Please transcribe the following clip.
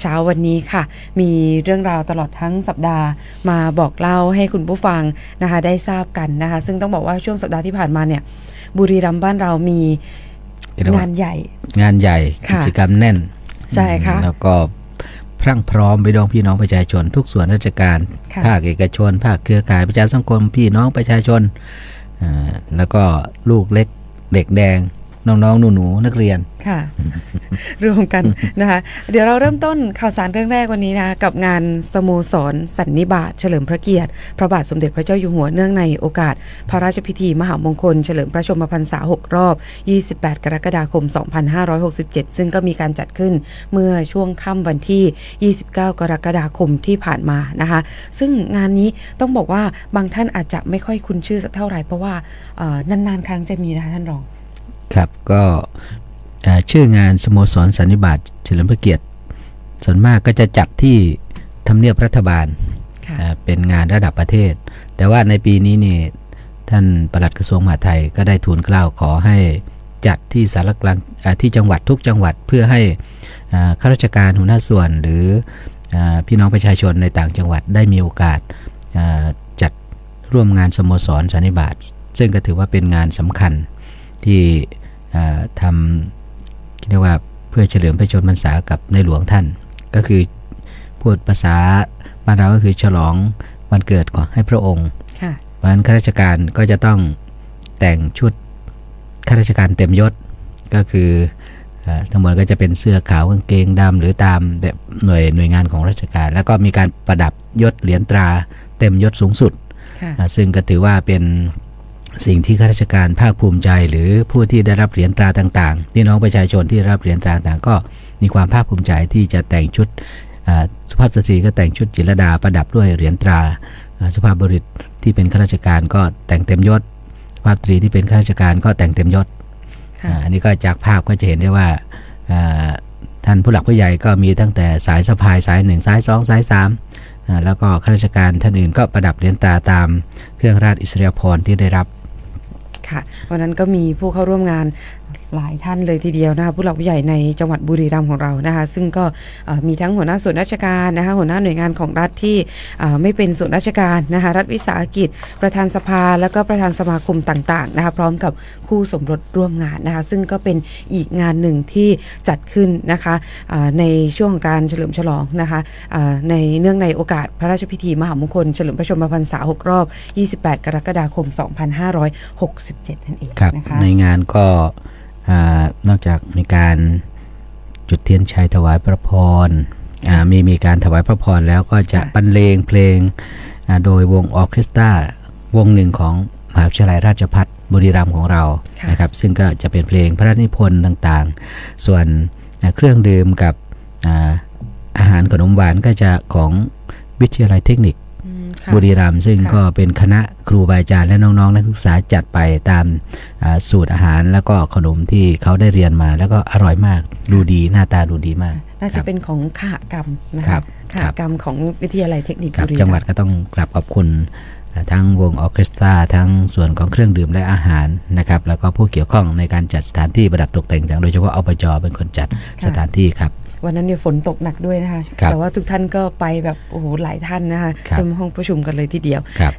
เช้าวันนี้ค่ะ มีเรื่องราวตลอดทั้งสัปดาห์มาบอกเล่าให้คุณผู้ฟังนะคะได้ทราบกันนะคะ ซึ่งต้องบอกว่าช่วงสัปดาห์ที่ผ่านมาเนี่ย บุรีรัมย์บ้านเรามีเรียกว่งานใหญ่ งานใหญ่ค่ะกิจกรรมแน่นใช่ค่ะอืมแล้วก็พรั่งพร้อมไปดองพี่น้องประชาชน ทุกส่วนราชการค่ะภาคเอกชน ภาคเครือข่ายประชาสังคมพี่น้องประชาชนอ่าแล้วก็ลูกเล็กเด็กแดง น้องๆ หนูๆ นักเรียน ค่ะ รวมกันนะคะ เดี๋ยวเราเริ่มต้นข่าวสารเรื่องแรกวันนี้นะกับงานสโมสรสันนิบาตเฉลิมพระเกียรติ พระบาทสมเด็จพระเจ้าอยู่หัวเนื่องในโอกาส พระราชพิธีมหามงคล เฉลิมพระชนมพรรษา 6 รอบ 28 กรกฎาคม 2567 ซึ่งก็มีการจัดขึ้นเมื่อช่วงค่ำวันที่ 29 กรกฎาคมที่ผ่านมานะคะ ซึ่งงานนี้ต้องบอกว่าบางท่านอาจจะไม่ค่อยคุ้นชื่อสักเท่าไหร่เพราะว่านานๆ ครั้งจะมีนะคะท่านรอง ครับก็อ่าชื่องานสโมสรสันนิบาตเฉลิมพระเกียรติ ส่วนมากก็จะจัดที่ทำเนียบรัฐบาลค่ะอ่าเป็นงานระดับประเทศ แต่ว่าในปีนี้นี่ท่านปลัดกระทรวงมหาดไทยก็ได้ทูลเกล้าขอให้จัดที่สารกลางอ่าที่จังหวัดทุกจังหวัดเพื่อให้อ่าข้าราชการหัวหน้าส่วนหรืออาพี่น้องประชาชนในต่างจังหวัดได้มีโอกาสอ่าจัดร่วมงานสโมสรสันนิบาตซึ่งก็ถือว่าเป็นงานสำคัญ ที่อ่าทำเรียกว่าเพื่อเฉลิมพระชนมพรรษากับในหลวงท่าน ก็คือพูดภาษาบ้านเราก็คือฉลองวันเกิดของให้พระองค์ค่ะเพราะฉะนั้นข้าราชการก็จะต้องแต่งชุดข้าราชการเต็มยศก็คือเอ่อทั้งหมดก็จะเป็นเสื้อขาวกางเกงดำหรือตามแบบหน่วยหน่วยงานของราชการ แล้วก็มีการประดับยศเหรียญตราเต็มยศสูงสุดค่ะอ่าซึ่งก็ถือว่าเป็น สิ่งที่ข้าราชการภาคภูมิใจ หรือผู้ที่ได้รับเหรียญตราต่างๆพี่น้องประชาชนที่ได้รับเหรียญตราต่างๆก็มีความภาคภูมิใจที่จะแต่งชุดอ่าสุภาพสตรีก็แต่งชุดจิรดาประดับด้วยเหรียญตราอ่าสุภาพบุรุษที่เป็นข้าราชการก็แต่งเต็มยศสุภาพสตรีที่เป็นข้าราชการก็แต่งเต็มยศค่ะอ่าอันนี้ก็จากภาพก็จะเห็นได้ว่าอ่าท่านผู้หลักผู้ใหญ่ก็มีตั้งแต่สายสะพายสายหนึ่งสายสองสายสามอ่าแล้วก็ข้าราชการท่านอื่นก็ประดับเหรียญตราตามเครื่องราชอิสริยาภรณ์ที่ได้รับ ค่ะ วันนั้นก็มีผู้เข้าร่วมงานหลายท่านเลยทีเดียวนะคะผู้หลักผู้ใหญ่ในจังหวัดบุรีรัมย์ของเรานะคะ ซึ่งก็มีทั้งหัวหน้าส่วนราชการนะคะหัวหน้าหน่วยงานของรัฐที่ไม่เป็นส่วนราชการนะคะรัฐวิสาหกิจ ประธานสภาแล้วก็ประธานสมาคมต่างๆนะคะพร้อมกับคู่สมรสร่วมงานนะคะซึ่งก็เป็นอีกงานหนึ่งที่จัดขึ้นนะคะในช่วงของการเฉลิมฉลองนะคะในเนื่องในโอกาสพระราชพิธีมหามงคลเฉลิมพระชนมพรรษา 6 รอบ 28 กรกฎาคม2567นั่นเองครับนะคะในงานก็อ่านอกจากมีการจุดเทียนชัยถวายพระพรอ่ามีมีการถวายพระพรแล้วก็จะค่ะบรรเลงเพลงอ่าโดยวงออร์เคสตราวงหนึ่งของมหาวิทยาลัยราชภัฏบุรีรัมย์ของเราค่ะนะครับ ซึ่งก็จะเป็นเพลงพระราชนิพนธ์ต่างๆ ส่วนอ่าเครื่องดื่มกับอ่าอาหารขนมหวานก็จะของวิทยาลัยเทคนิคอืมค่ะ บุรีรัมย์ซึ่งค่ะก็เป็นคณะครูบาอาจารย์และน้องๆนักศึกษาจัดไปตามอ่าสูตรอาหารแล้วก็ขนมที่เขาได้เรียนมา แล้วก็อร่อยมากดูดีหน้าตาดูดีมาก น่าคจะรับเป็นของขหกรรมนะครัคะบขหกรรมของวิทยาลัยเทคนิคครับบุรีรัมย์จังหวัดก็ต้องกราบขอบคุณอ่าทั้งวงออร์เคสตราทั้งส่วนของเครื่องดื่มและอาหารนะครับแล้วก็ผู้เกี่ยวข้องในการจัดสถานที่ประดับตกแต่งต่างโดยเฉพาะอบจเป็นคนจัดสถานที่ครับ วันนั้นเนี่ยฝนตกหนักด้วยนะคะครับแต่ว่าทุกท่านก็ไปแบบโอ้โหหลายท่านนะคะครับเต็มห้องประชุมกันเลยทีเดียวครับ